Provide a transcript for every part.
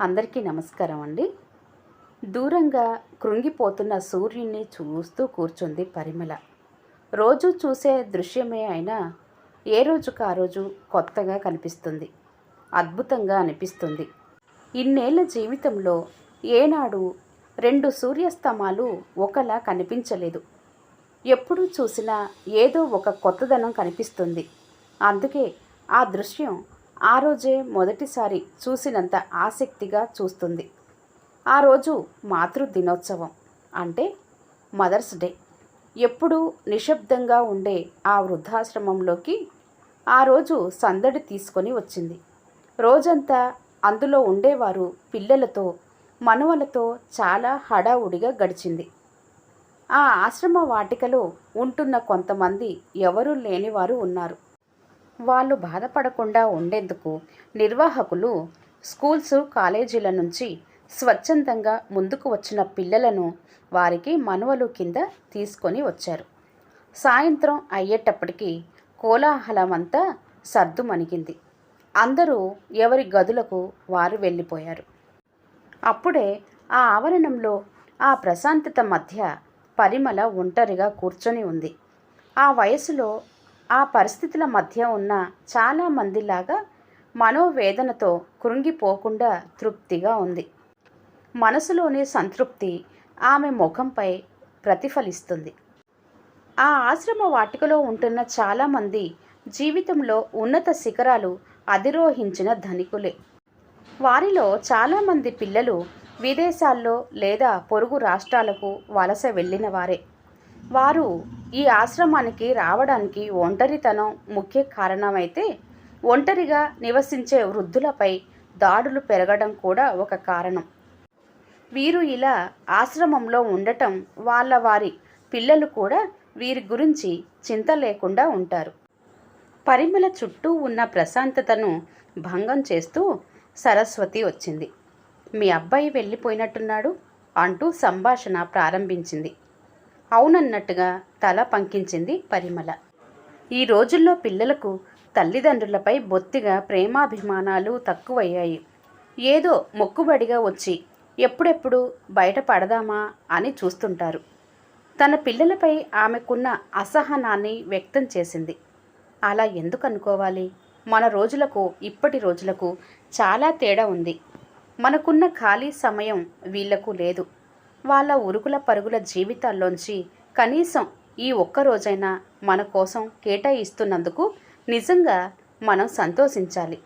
అందరికీ నమస్కారం అండి. దూరంగా కృంగిపోతున్న సూర్యుడిని చూస్తూ కూర్చుంది పరిమళ. రోజు చూసే దృశ్యమే అయినా ఏ రోజుకు ఆ రోజు కొత్తగా కనిపిస్తుంది. అద్భుతంగా అనిపిస్తుంది. ఇన్నేళ్ళ జీవితంలో ఏనాడు రెండు సూర్యాస్తమాలు ఒకలా కనిపించలేదు. ఎప్పుడు చూసినా ఏదో ఒక కొత్తదనం కనిపిస్తుంది. అందుకే ఆ దృశ్యం ఆ రోజే మొదటిసారి చూసినంత ఆసక్తిగా చూస్తుంది. ఆ రోజు మాతృ దినోత్సవం అంటే మదర్స్ డే. ఎప్పుడూ నిశ్శబ్దంగా ఉండే ఆ వృద్ధాశ్రమంలోకి ఆ రోజు సందడి తీసుకొని వచ్చింది. రోజంతా అందులో ఉండేవారు పిల్లలతో మనవలతో చాలా హడావుడిగా గడిచింది. ఆ ఆశ్రమ వాటికలో ఉంటున్న కొంతమంది ఎవరూ లేనివారు ఉన్నారు. వాళ్ళు బాధపడకుండా ఉండేందుకు నిర్వాహకులు స్కూల్స్ కాలేజీల నుంచి స్వచ్ఛందంగా ముందుకు వచ్చిన పిల్లలను వారికి మనవలు కింద తీసుకొని వచ్చారు. సాయంత్రం అయ్యేటప్పటికీ కోలాహలమంతా సర్దుమణిగింది. అందరూ ఎవరి గదులకు వారు వెళ్ళిపోయారు. అప్పుడే ఆ ఆవరణంలో ఆ ప్రశాంతత మధ్య పరిమళ ఒంటరిగా కూర్చొని ఉంది. ఆ వయసులో ఆ పరిస్థితుల మధ్య ఉన్న చాలామందిలాగా మనోవేదనతో కృంగిపోకుండా తృప్తిగా ఉంది. మనసులోని సంతృప్తి ఆమె ముఖంపై ప్రతిఫలిస్తుంది. ఆ ఆశ్రమ వాటికలో ఉంటున్న చాలామంది జీవితంలో ఉన్నత శిఖరాలు అధిరోహించిన ధనికులే. వారిలో చాలామంది పిల్లలు విదేశాల్లో లేదా పొరుగు రాష్ట్రాలకు వలస వెళ్ళిన వారే. వారు ఈ ఆశ్రమానికి రావడానికి ఒంటరితనం ముఖ్య కారణమైతే ఒంటరిగా నివసించే వృద్ధులపై దాడులు పెరగడం కూడా ఒక కారణం. వీరు ఇలా ఆశ్రమంలో ఉండటం వాళ్ళ వారి పిల్లలు కూడా వీరి గురించి చింత లేకుండా ఉంటారు. పరిమళ చుట్టూ ఉన్న ప్రశాంతతను భంగం చేస్తూ సరస్వతి వచ్చింది. మీ అబ్బాయి వెళ్ళిపోయినట్టున్నాడు అంటూ సంభాషణ ప్రారంభించింది. అవునన్నట్టుగా తల పంకించింది పరిమళ. ఈ రోజుల్లో పిల్లలకు తల్లిదండ్రులపై బొత్తిగా ప్రేమాభిమానాలు తక్కువయ్యాయి. ఏదో మొక్కుబడిగా వచ్చి ఎప్పుడెప్పుడు బయట పడదామా అని చూస్తుంటారు. తన పిల్లలపై ఆమెకున్న అసహనాన్ని వ్యక్తం చేసింది. అలా ఎందుకు అనుకోవాలి? మన రోజులకు ఇప్పటి రోజులకు చాలా తేడా ఉంది. మనకున్న ఖాళీ సమయం వీళ్ళకు లేదు. వాళ్ళ ఉరుకుల పరుగుల జీవితాల్లోంచి కనీసం ఈ ఒక్క రోజైనా మన కోసం కేటాయిస్తున్నందుకు నిజంగా మనం సంతోషించాలి.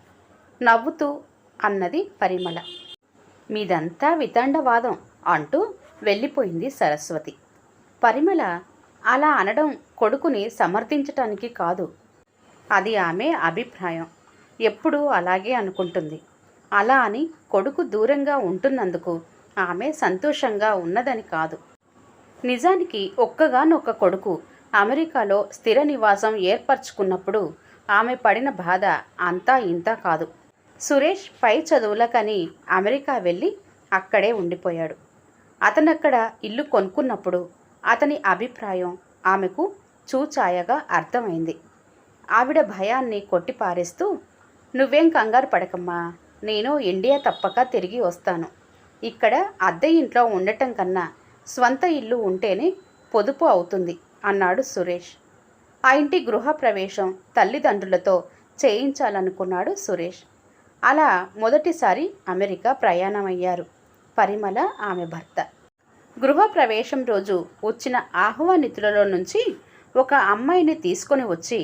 నవ్వుతూ అన్నది పరిమళ. మీదంతా వితండవాదం అంటూ వెళ్ళిపోయింది సరస్వతి. పరిమళ అలా అనడం కొడుకుని సమర్థించటానికి కాదు. అది ఆమె అభిప్రాయం. ఎప్పుడూ అలాగే అనుకుంటుంది. అలా అని కొడుకు దూరంగా ఉంటున్నందుకు ఆమె సంతోషంగా ఉన్నదని కాదు. నిజానికి ఒక్కగానొక్క కొడుకు అమెరికాలో స్థిర నివాసం ఏర్పరచుకున్నప్పుడు ఆమె పడిన బాధ అంతా ఇంతా కాదు. సురేష్ పై చదువులకని అమెరికా వెళ్ళి అక్కడే ఉండిపోయాడు. అతనక్కడ ఇల్లు కొనుక్కున్నప్పుడు అతని అభిప్రాయం ఆమెకు చూచాయగా అర్థమైంది. ఆవిడ భయాన్ని కొట్టిపారేస్తూ నువ్వేం కంగారు పడకమ్మా నేను ఇండియా తప్పక తిరిగి వస్తాను. ఇక్కడ అద్దె ఇంట్లో ఉండటం కన్నా స్వంత ఇల్లు ఉంటేనే పొదుపు అవుతుంది అన్నాడు సురేష్. ఆ ఇంటి గృహప్రవేశం తల్లిదండ్రులతో చేయించాలనుకున్నాడు సురేష్. అలా మొదటిసారి అమెరికా ప్రయాణమయ్యారు. పరిమళ ఆమె భర్త. గృహప్రవేశం రోజు వచ్చిన ఆహ్వానితులలో నుంచి ఒక అమ్మాయిని తీసుకొని వచ్చి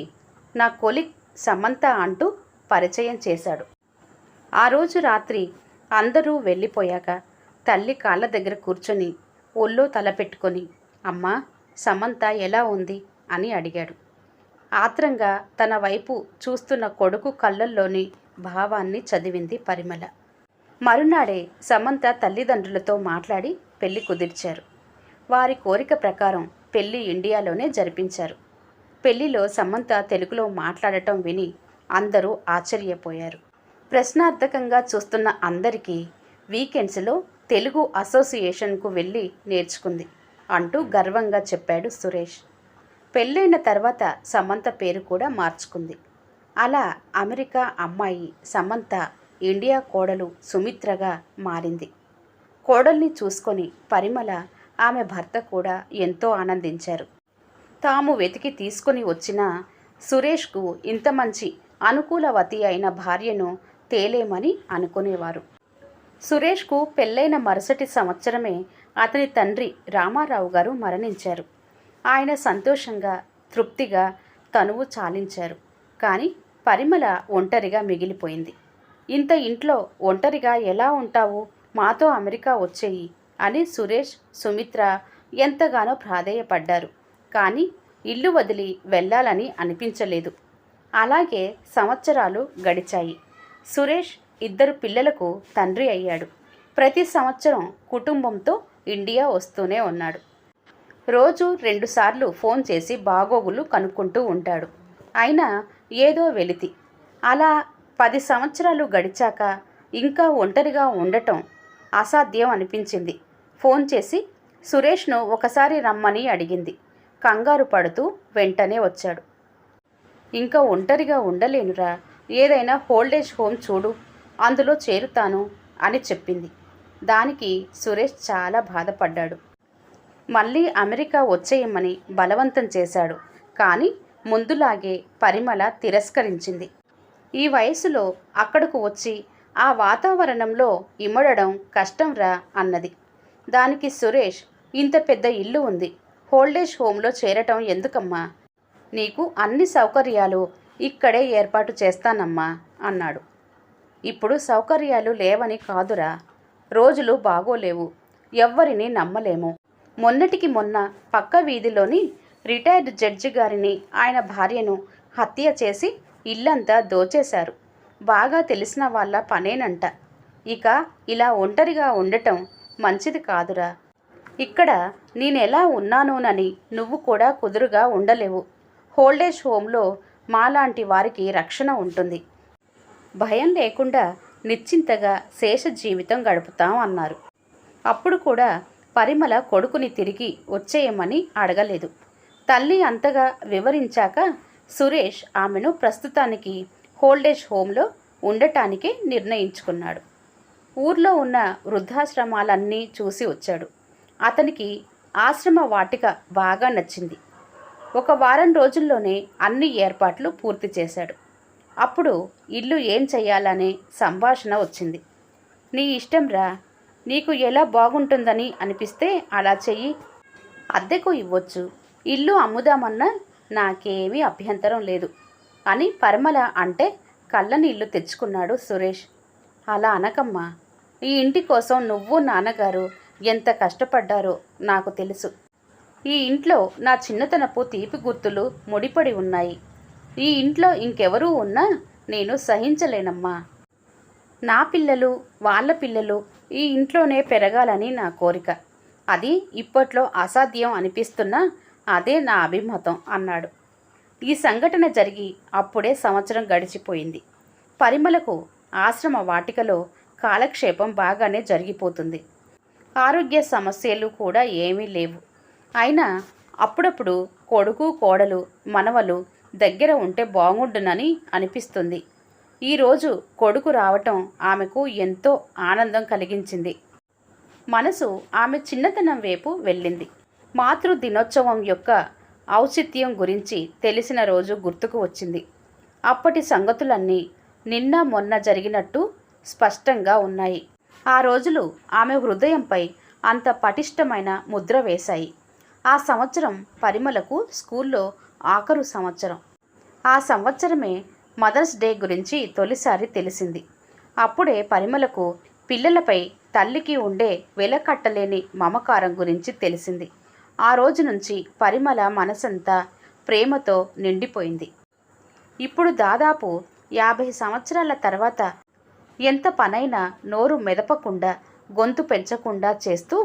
నా కొలిక్ సమంత అంటూ పరిచయం చేశాడు. ఆ రోజు రాత్రి అందరూ వెళ్ళిపోయాక తల్లి కాళ్ళ దగ్గర కూర్చొని ఒళ్ళో తల పెట్టుకొని అమ్మా సమంత ఎలా ఉంది? అని అడిగాడు. ఆత్రంగా తన వైపు చూస్తున్న కొడుకు కళ్ళల్లోని భావాన్ని చదివింది పరిమళ. మరునాడే సమంత తల్లిదండ్రులతో మాట్లాడి పెళ్ళి కుదిర్చారు. వారి కోరిక ప్రకారం పెళ్ళి ఇండియాలోనే జరిపించారు. పెళ్ళిలో సమంత తెలుగులో మాట్లాడటం విని అందరూ ఆశ్చర్యపోయారు. ప్రశ్నార్థకంగా చూస్తున్న అందరికీ వీకెండ్స్లో తెలుగు అసోసియేషన్కు వెళ్ళి నేర్చుకుంది అంటూ గర్వంగా చెప్పాడు సురేష్. పెళ్ళైన తర్వాత సమంత పేరు కూడా మార్చుకుంది. అలా అమెరికా అమ్మాయి సమంత ఇండియా కోడలు సుమిత్రగా మారింది. కోడల్ని చూసుకొని పరిమళ ఆమె భర్త కూడా ఎంతో ఆనందించారు. తాము వెతికి తీసుకొని వచ్చిన సురేష్కు ఇంత మంచి అనుకూలవతి అయిన భార్యను తేలేమని అనుకునేవారు. సురేష్కు పెళ్ళైన మరుసటి సంవత్సరమే అతని తండ్రి రామారావు గారు మరణించారు. ఆయన సంతోషంగా తృప్తిగా తనువు చాలించారు. కానీ పరిమళ ఒంటరిగా మిగిలిపోయింది. ఇంత ఇంట్లో ఒంటరిగా ఎలా ఉంటావు? మాతో అమెరికా వచ్చేయి అని సురేష్ సుమిత్ర ఎంతగానో ప్రాధేయపడ్డారు. కానీ ఇల్లు వదిలి వెళ్ళాలని అనిపించలేదు. అలాగే సంవత్సరాలు గడిచాయి. సురేష్ ఇద్దరు పిల్లలకు తండ్రి అయ్యాడు. ప్రతి సంవత్సరం కుటుంబంతో ఇండియా వస్తూనే ఉన్నాడు. రోజు రెండుసార్లు ఫోన్ చేసి బాగోగులు కనుక్కుంటూ ఉంటాడు. అయినా ఏదో వెలితి. అలా పది సంవత్సరాలు గడిచాక ఇంకా ఒంటరిగా ఉండటం అసాధ్యం అనిపించింది. ఫోన్ చేసి సురేష్ను ఒకసారి రమ్మని అడిగింది. కంగారు పడుతూ వెంటనే వచ్చాడు. ఇంకా ఒంటరిగా ఉండలేనురా. ఏదైనా హోల్డేజ్ హోమ్ చూడు అందులో చేరుతాను అని చెప్పింది. దానికి సురేష్ చాలా బాధపడ్డాడు. మళ్ళీ అమెరికా వచ్చేయమని బలవంతం చేశాడు. కానీ ముందులాగే పరిమళ తిరస్కరించింది. ఈ వయసులో అక్కడకు వచ్చి ఆ వాతావరణంలో ఇమడడం కష్టంరా అన్నది. దానికి సురేష్ ఇంత పెద్ద ఇల్లు ఉంది. హోల్డేజ్ హోమ్లో చేరటం ఎందుకమ్మా? నీకు అన్ని సౌకర్యాలు ఇక్కడే ఏర్పాటు చేస్తానమ్మా అన్నాడు. ఇప్పుడు సౌకర్యాలు లేవని కాదురా. రోజులు బాగోలేవు. ఎవ్వరిని నమ్మలేము. మొన్నటికి మొన్న పక్క వీధిలోని రిటైర్డ్ జడ్జి గారిని ఆయన భార్యను హత్య చేసి ఇల్లంతా దోచేశారు. బాగా తెలిసిన వాళ్ళ పనేనంట. ఇక ఇలా ఒంటరిగా ఉండటం మంచిది కాదురా. ఇక్కడ నేనెలా ఉన్నానోనని నువ్వు కూడా కుదురుగా ఉండలేవు. హోల్డేజ్ హోమ్లో మాలాంటి వారికి రక్షణ ఉంటుంది. భయం లేకుండా నిశ్చింతగా శేష జీవితం గడుపుతాం అన్నారు. అప్పుడు కూడా పరిమళ కొడుకుని తిరిగి వచ్చేయమని అడగలేదు. తల్లి అంతగా వివరించాక సురేష్ ఆమెను ప్రస్తుతానికి హోల్డేజ్ హోమ్లో ఉండటానికే నిర్ణయించుకున్నాడు. ఊర్లో ఉన్న వృద్ధాశ్రమాలన్నీ చూసి వచ్చాడు. అతనికి ఆశ్రమ వాటిక బాగా నచ్చింది. ఒక వారం రోజుల్లోనే అన్ని ఏర్పాట్లు పూర్తి చేశాడు. అప్పుడు ఇల్లు ఏం చెయ్యాలనే సంభాషణ వచ్చింది. నీ ఇష్టం రా. నీకు ఎలా బాగుంటుందని అనిపిస్తే అలా చెయ్యి. అద్దెకు ఇవ్వచ్చు. ఇల్లు అమ్ముదామన్నా నాకేమీ అభ్యంతరం లేదు అని పరమల అంటే కళ్ళని ఇల్లు తెచ్చుకున్నాడు సురేష్. అలా అనకమ్మా. ఈ ఇంటి కోసం నువ్వు నాన్నగారు ఎంత కష్టపడ్డారో నాకు తెలుసు. ఈ ఇంట్లో నా చిన్నతనపు తీపి గుర్తులు ముడిపడి ఉన్నాయి. ఈ ఇంట్లో ఇంకెవరూ ఉన్నా నేను సహించలేనమ్మా. నా పిల్లలు వాళ్ళ పిల్లలు ఈ ఇంట్లోనే పెరగాలని నా కోరిక. అది ఇప్పట్లో అసాధ్యం అనిపిస్తున్నా అదే నా అభిమతం అన్నాడు. ఈ సంఘటన జరిగి అప్పుడే సంవత్సరం గడిచిపోయింది. పరిమళకు ఆశ్రమ వాటికలో కాలక్షేపం బాగానే జరిగిపోతుంది. ఆరోగ్య సమస్యలు కూడా ఏమీ లేవు. అయినా అప్పుడప్పుడు కొడుకు కోడలు మనవలు దగ్గర ఉంటే బాగుండునని అనిపిస్తుంది. ఈరోజు కొడుకు రావటం ఆమెకు ఎంతో ఆనందం కలిగించింది. మనసు ఆమె చిన్నతనం వైపు వెళ్ళింది. మాతృ దినోత్సవం యొక్క ఔచిత్యం గురించి తెలిసిన రోజు గుర్తుకు వచ్చింది. అప్పటి సంగతులన్నీ నిన్న మొన్న జరిగినట్టు స్పష్టంగా ఉన్నాయి. ఆ రోజులు ఆమె హృదయంపై అంత పటిష్టమైన ముద్ర వేశాయి. ఆ సంవత్సరం పరిమళకు స్కూల్లో ఆఖరు సంవత్సరం. ఆ సంవత్సరమే మదర్స్ డే గురించి తొలిసారి తెలిసింది. అప్పుడే పరిమళకు పిల్లలపై తల్లికి ఉండే వెలకట్టలేని మమకారం గురించి తెలిసింది. ఆ రోజు నుంచి పరిమళ మనసంతా ప్రేమతో నిండిపోయింది. ఇప్పుడు దాదాపు యాభై సంవత్సరాల తర్వాత ఎంత పనైనా నోరు మెదపకుండా గొంతు పెంచకుండా చేస్తూ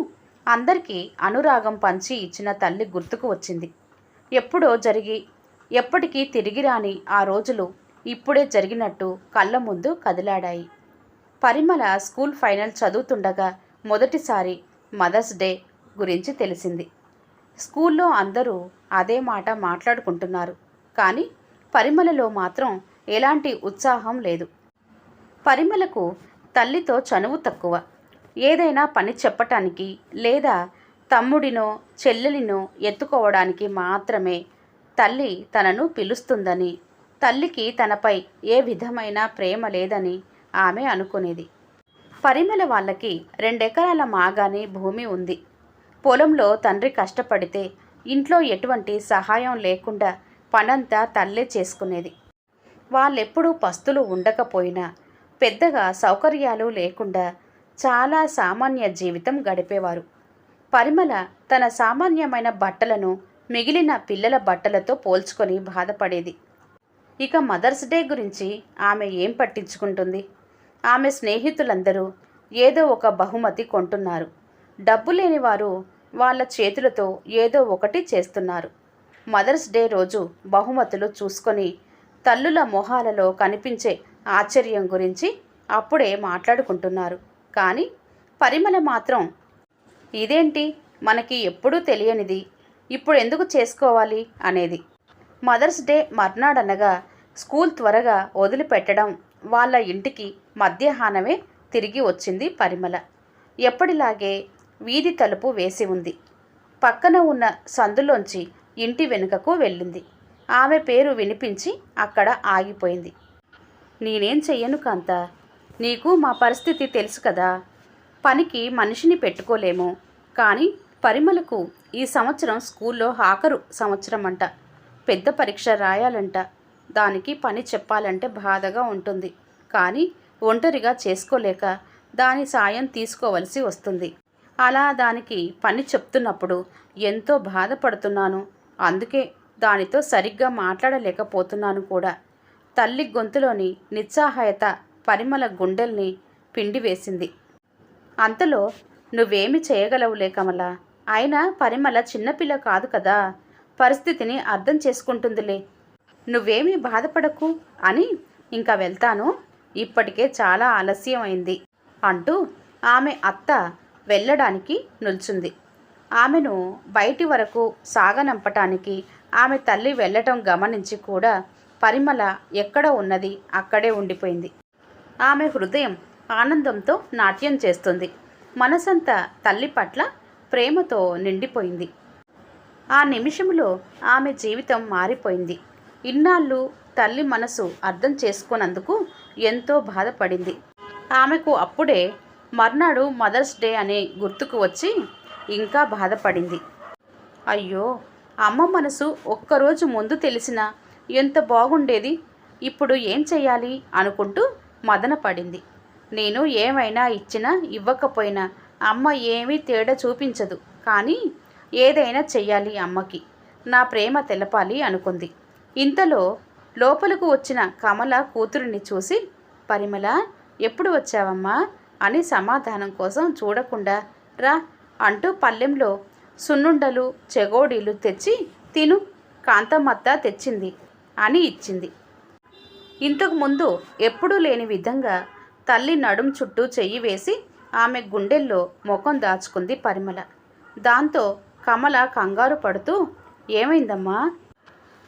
అందరికీ అనురాగం పంచి ఇచ్చిన తల్లి గుర్తుకు వచ్చింది. ఎప్పుడో జరిగి ఎప్పటికీ తిరిగి రాని ఆ రోజులు ఇప్పుడే జరిగినట్టు కళ్ళ ముందు కదిలాడాయి. పరిమళ స్కూల్ ఫైనల్ చదువుతుండగా మొదటిసారి మదర్స్ డే గురించి తెలిసింది. స్కూల్లో అందరూ అదే మాట మాట్లాడుకుంటున్నారు కానీ పరిమళలో మాత్రం ఎలాంటి ఉత్సాహం లేదు. పరిమళకు తల్లితో చనువు తక్కువ. ఏదైనా పని చెప్పటానికి లేదా తమ్ముడినో చెల్లెలినో ఎత్తుకోవడానికి మాత్రమే తల్లి తనను పిలుస్తుందని తల్లికి తనపై ఏ విధమైన ప్రేమ లేదని ఆమె అనుకునేది. పరిమళ వాళ్ళకి రెండెకరాల మాగాని భూమి ఉంది. పొలంలో తండ్రి కష్టపడితే ఇంట్లో ఎటువంటి సహాయం లేకుండా పనంతా తల్లే చేసుకునేది. వాళ్ళెప్పుడూ పస్తులు ఉండకపోయినా పెద్దగా సౌకర్యాలు లేకుండా చాలా సామాన్య జీవితం గడిపేవారు. పరిమళ తన సామాన్యమైన బట్టలను మిగిలిన పిల్లల బట్టలతో పోల్చుకొని బాధపడేది. ఇక మదర్స్ డే గురించి ఆమె ఏం పట్టించుకుంటుంది? ఆమె స్నేహితులందరూ ఏదో ఒక బహుమతి కొంటున్నారు. డబ్బు లేని వారు వాళ్ళ చేతులతో ఏదో ఒకటి చేస్తున్నారు. మదర్స్ డే రోజు బహుమతులు చూసుకొని తల్లుల మొహాలలో కనిపించే ఆశ్చర్యం గురించి అప్పుడే మాట్లాడుకుంటున్నారు. కానీ పరిమళ మాత్రం. ఇదేంటి? మనకి ఎప్పుడూ తెలియనిది. ఇప్పుడు ఎందుకు చేసుకోవాలి? అనేది. మదర్స్ డే మర్నాడనగా స్కూల్ త్వరగా వదిలిపెట్టడం వాళ్ళ ఇంటికి మధ్యాహ్నమే తిరిగి వచ్చింది పరిమళ. ఎప్పటిలాగే వీధి తలుపు వేసి ఉంది. పక్కన ఉన్న సందులోంచి ఇంటి వెనుకకు వెళ్ళింది. ఆమె పేరు వినిపించి అక్కడ ఆగిపోయింది. నేనేం చెయ్యను కాంత? నీకు మా పరిస్థితి తెలుసు కదా. పనికి మనిషిని పెట్టుకోలేము. కానీ పరిమళకు ఈ సంవత్సరం స్కూల్లో ఆఖరు సంవత్సరం అంట పెద్ద పరీక్ష రాయాలంట. దానికి పని చెప్పాలంటే బాధగా ఉంటుంది. కానీ ఒంటరిగా చేసుకోలేక దాని సాయం తీసుకోవలసి వస్తుంది. అలా దానికి పని చెప్తున్నప్పుడు ఎంతో బాధపడుతున్నాను. అందుకే దానితో సరిగ్గా మాట్లాడలేకపోతున్నాను కూడా. తల్లి గొంతులోని నిస్సహాయత పరిమళ గుండెల్ని పిండివేసింది అంతలో నువ్వేమి చేయగలవులే కమల. అయినా పరిమళ చిన్నపిల్ల కాదు కదా. పరిస్థితిని అర్థం చేసుకుంటుందిలే. నువ్వేమీ బాధపడకు అని ఇంకా వెళ్తాను. ఇప్పటికే చాలా ఆలస్యం అయింది అంటూ ఆమె అత్త వెళ్ళడానికి నిల్చుంది. ఆమెను బయటి వరకు సాగనంపటానికి ఆమె తల్లి వెళ్ళటం గమనించి కూడా పరిమళ ఎక్కడ ఉన్నది అక్కడే ఉండిపోయింది. ఆమె హృదయం ఆనందంతో నాట్యం చేస్తుంది. మనసంతా తల్లి పట్ల ప్రేమతో నిండిపోయింది. ఆ నిమిషంలో ఆమె జీవితం మారిపోయింది. ఇన్నాళ్ళు తల్లి మనసు అర్థం చేసుకున్నందుకు ఎంతో బాధపడింది. ఆమెకు అప్పుడే మర్నాడు మదర్స్ డే అనే గుర్తుకు వచ్చి ఇంకా బాధపడింది. అయ్యో అమ్మ మనసు ఒక్కరోజు ముందు తెలిసినా ఎంత బాగుండేది ఇప్పుడు ఏం చేయాలి అనుకుంటూ మదన పడింది. నేను ఏమైనా ఇచ్చినా ఇవ్వకపోయినా అమ్మ ఏమీ తేడా చూపించదు. కానీ ఏదైనా చెయ్యాలి అమ్మకి. నా ప్రేమ తెలపాలి అనుకుంది. ఇంతలో లోపలకు వచ్చిన కమల కూతురిని చూసి పరిమళ ఎప్పుడు వచ్చావమ్మా అని సమాధానం కోసం చూడకుండా రా అంటూ పల్లెంలో సున్నుండలు చెగోడీలు తెచ్చి తిను కాంతమత్త తెచ్చింది అని ఇచ్చింది. ఇంతకుముందు ఎప్పుడూ లేని విధంగా తల్లి నడుం చుట్టూ చెయ్యి వేసి ఆమె గుండెల్లో ముఖం దాచుకుంది పరిమళ. దాంతో కమల కంగారు పడుతూ ఏమైందమ్మా?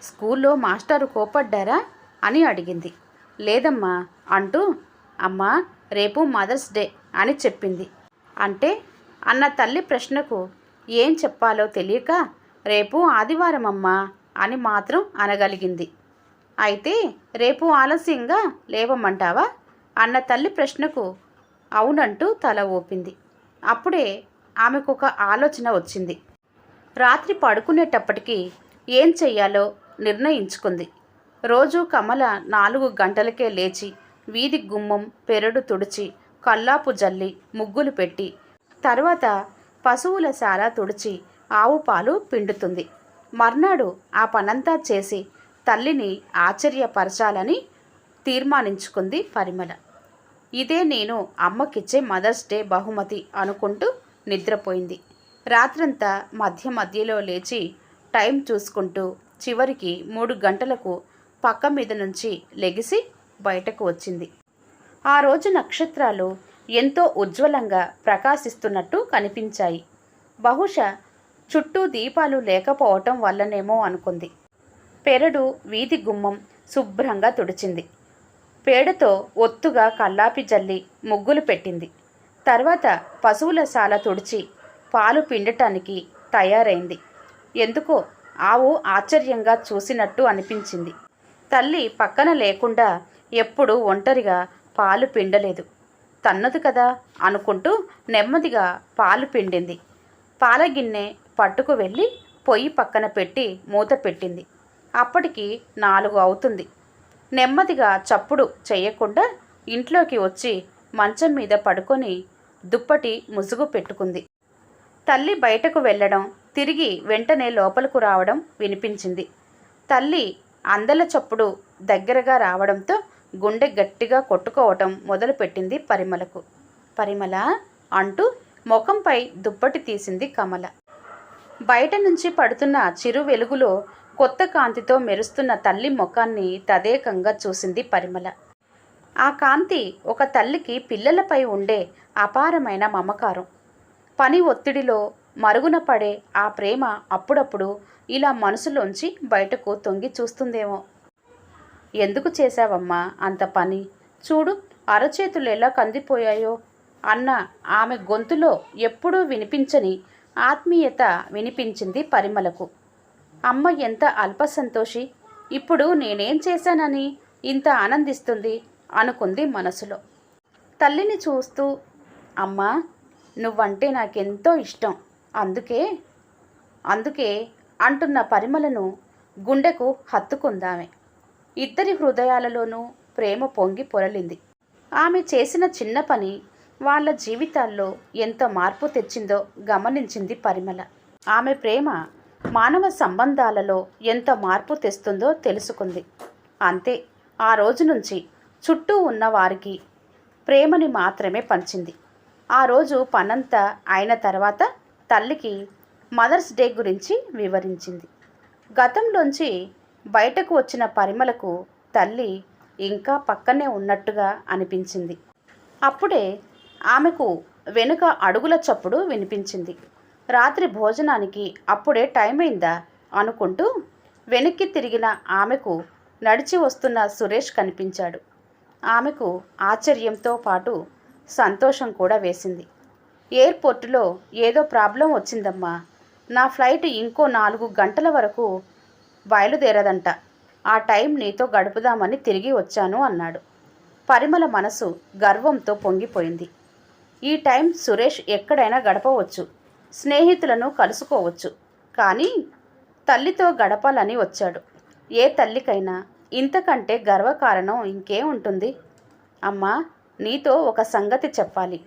స్కూల్లో మాస్టారు కోపడ్డారా అని అడిగింది. లేదమ్మా అంటూ అమ్మా రేపు మదర్స్ డే అని చెప్పింది. అంటే అన్న తల్లి ప్రశ్నకు ఏం చెప్పాలో తెలియక రేపు ఆదివారం అమ్మా అని మాత్రం అనగలిగింది. అయితే రేపు ఆలస్యంగా లేవమంటావా? అన్న తల్లి ప్రశ్నకు అవునంటూ తల ఊపింది. అప్పుడే ఆమెకు ఒక ఆలోచన వచ్చింది. రాత్రి పడుకునేటప్పటికీ ఏం చెయ్యాలో నిర్ణయించుకుంది. రోజు కమల నాలుగు గంటలకే లేచి వీధి గుమ్మం పెరడు తుడిచి కల్లాపు జల్లి ముగ్గులు పెట్టి తర్వాత పశువుల శాల తుడిచి ఆవు పాలు పిండుతుంది. మర్నాడు ఆ పనంతా చేసి తల్లిని ఆశ్చర్యపరచాలని తీర్మానించుకుంది పరిమళ. ఇదే నేను అమ్మకిచ్చే మదర్స్ డే బహుమతి అనుకుంటూ నిద్రపోయింది. రాత్రంతా మధ్య మధ్యలో లేచి టైం చూసుకుంటూ చివరికి మూడు గంటలకు పక్క మీద నుంచి లెగిసి బయటకు వచ్చింది. ఆ రోజు నక్షత్రాలు ఎంతో ఉజ్వలంగా ప్రకాశిస్తున్నట్టు కనిపించాయి. బహుశా చుట్టూ దీపాలు లేకపోవటం వల్లనేమో అనుకుంది. పెరడు వీధి గుమ్మం శుభ్రంగా తుడిచింది. పేడతో ఒత్తుగా కల్లాపి జల్లి ముగ్గులు పెట్టింది. తర్వాత పశువుల సాల తుడిచి పాలు పిండటానికి తయారైంది. ఎందుకో ఆవు ఆశ్చర్యంగా చూసినట్టు అనిపించింది. తల్లి పక్కన లేకుండా ఎప్పుడూ ఒంటరిగా పాలు పిండలేదు. తన్నదు కదా అనుకుంటూ నెమ్మదిగా పాలు పిండింది. పాల గిన్నె పట్టుకు వెళ్ళి పొయ్యి పక్కన పెట్టి మూత పెట్టింది. అప్పటికి నాలుగు అవుతుంది. నెమ్మదిగా చప్పుడు చేయకుండా ఇంట్లోకి వచ్చి మంచం మీద పడుకొని దుప్పటి ముసుగు పెట్టుకుంది. తల్లి బయటకు వెళ్ళడం తిరిగి వెంటనే లోపలకు రావడం వినిపించింది. తల్లి అందల చప్పుడు దగ్గరగా రావడంతో గుండె గట్టిగా కొట్టుకోవటం మొదలుపెట్టింది పరిమళకు. పరిమళ అంటూ ముఖంపై దుప్పటి తీసింది కమల. బయట నుంచి పడుతున్న చిరు వెలుగులో కొత్త కాంతితో మెరుస్తున్న తల్లి ముఖాన్ని తదేకంగా చూసింది పరిమళ. ఆ కాంతి ఒక తల్లికి పిల్లలపై ఉండే అపారమైన మమకారం. పని ఒత్తిడిలో మరుగున పడే ఆ ప్రేమ అప్పుడప్పుడు ఇలా మనసులోంచి బయటకు తొంగి చూస్తుందేమో. ఎందుకు చేశావమ్మా అంత పని? చూడు అరచేతులు ఎలా కందిపోయాయో అన్న ఆమె గొంతులో ఎప్పుడూ వినిపించని ఆత్మీయత వినిపించింది పరిమళకు. అమ్మ ఎంత అల్పసంతోషి. ఇప్పుడు నేనేం చేశానని ఇంత ఆనందిస్తుంది అనుకుంది మనసులో. తల్లిని చూస్తూ అమ్మా నువ్వంటే నాకెంతో ఇష్టం. అందుకే అందుకే అంటున్న పరిమళను గుండెకు హత్తుకుందామె. ఇద్దరి హృదయాలలోనూ ప్రేమ పొంగి పొరలింది. ఆమె చేసిన చిన్న పని వాళ్ళ జీవితాల్లో ఎంత మార్పు తెచ్చిందో గమనించింది పరిమళ. ఆమె ప్రేమ మానవ సంబంధాలలో ఎంత మార్పు తెస్తుందో తెలుసుకుంది. అంతే ఆ రోజు నుంచి చుట్టూ ఉన్నవారికి ప్రేమని మాత్రమే పంచింది. ఆ రోజు పనంతా అయిన తర్వాత తల్లికి మదర్స్ డే గురించి వివరించింది. గతంలోంచి బయటకు వచ్చిన పరిమళకు తల్లి ఇంకా పక్కనే ఉన్నట్టుగా అనిపించింది. అప్పుడే ఆమెకు వెనుక అడుగుల చప్పుడు వినిపించింది. రాత్రి భోజనానికి అప్పుడే టైం అయిందా అనుకుంటూ వెనక్కి తిరిగిన ఆమెకు నడిచి వస్తున్న సురేష్ కనిపించాడు. ఆమెకు ఆశ్చర్యంతో పాటు సంతోషం కూడా వేసింది. ఎయిర్పోర్టులో ఏదో ప్రాబ్లం వచ్చిందమ్మా. నా ఫ్లైట్ ఇంకో నాలుగు గంటల వరకు బయలుదేరదంట. ఆ టైం నీతో గడుపుదామని తిరిగి వచ్చాను అన్నాడు. పరిమళ మనసు గర్వంతో పొంగిపోయింది. ఈ టైం సురేష్ ఎక్కడైనా గడపవచ్చు. స్నేహితులను కలుసుకోవచ్చు. కానీ తల్లితో గడపాలని వచ్చాడు. ఏ తల్లికైనా ఇంతకంటే గర్వకారణం ఇంకేం ఉంటుంది. అమ్మా నీతో ఒక సంగతి చెప్పాలి.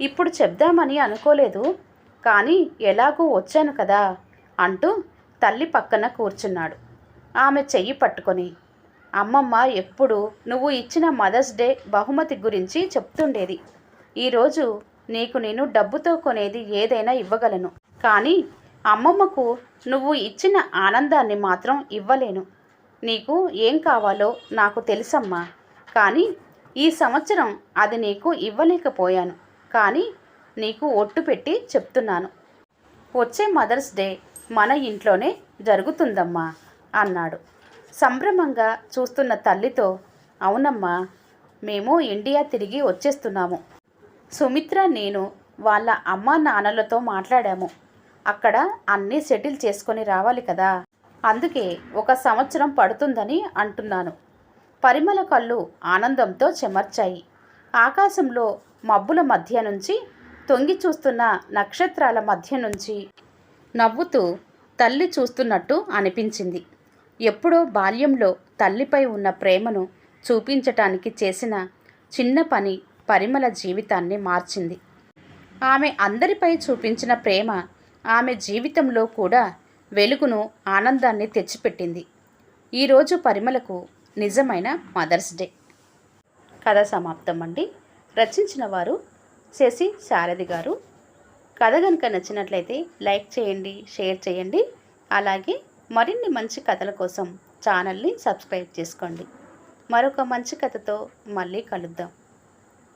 ఇప్పుడు చెప్దామని అనుకోలేదు. కానీ ఎలాగూ వచ్చాను కదా అంటూ తల్లి పక్కన కూర్చున్నాడు. ఆమె చెయ్యి పట్టుకొని అమ్మమ్మ ఎప్పుడు నువ్వు ఇచ్చిన మదర్స్ డే బహుమతి గురించి చెప్తుండేది. ఈరోజు నీకు నేను డబ్బుతో కొనేది ఏదైనా ఇవ్వగలను. కానీ అమ్మమ్మకు నువ్వు ఇచ్చిన ఆనందాన్ని మాత్రం ఇవ్వలేను. నీకు ఏం కావాలో నాకు తెలుసమ్మా. కానీ ఈ సంవత్సరం అది నీకు ఇవ్వలేకపోయాను. కానీ నీకు ఒట్టు పెట్టి చెప్తున్నాను. వచ్చే మదర్స్ డే మన ఇంట్లోనే జరుగుతుందమ్మా అన్నాడు. సంభ్రమంగా చూస్తున్న తల్లితో అవునమ్మా మేము ఇండియా తిరిగి వచ్చేస్తున్నాము. సుమిత్ర నేను వాళ్ళ అమ్మా నాన్నలతో మాట్లాడాము. అక్కడ అన్నీ సెటిల్ చేసుకొని రావాలి కదా. అందుకే ఒక సంవత్సరం పడుతుందని అంటున్నాను. పరిమళ కళ్ళు ఆనందంతో చెమర్చాయి. ఆకాశంలో మబ్బుల మధ్య నుంచి తొంగి చూస్తున్న నక్షత్రాల మధ్య నుంచి నవ్వుతూ తల్లి చూస్తున్నట్టు అనిపించింది. ఎప్పుడో బాల్యంలో తల్లిపై ఉన్న ప్రేమను చూపించటానికి చేసిన చిన్న పని పరిమళ జీవితాన్ని మార్చింది. ఆమె అందరిపై చూపించిన ప్రేమ ఆమె జీవితంలో కూడా వెలుగును ఆనందాన్ని తెచ్చిపెట్టింది. ఈరోజు పరిమళకు నిజమైన మదర్స్ డే. కథ సమాప్తం అండి రచించిన వారు శశి శారది గారు. కథ కనుక నచ్చినట్లయితే లైక్ చేయండి షేర్ చేయండి. అలాగే మరిన్ని మంచి కథల కోసం ఛానల్ని సబ్స్క్రైబ్ చేసుకోండి. మరొక మంచి కథతో మళ్ళీ కలుద్దాం.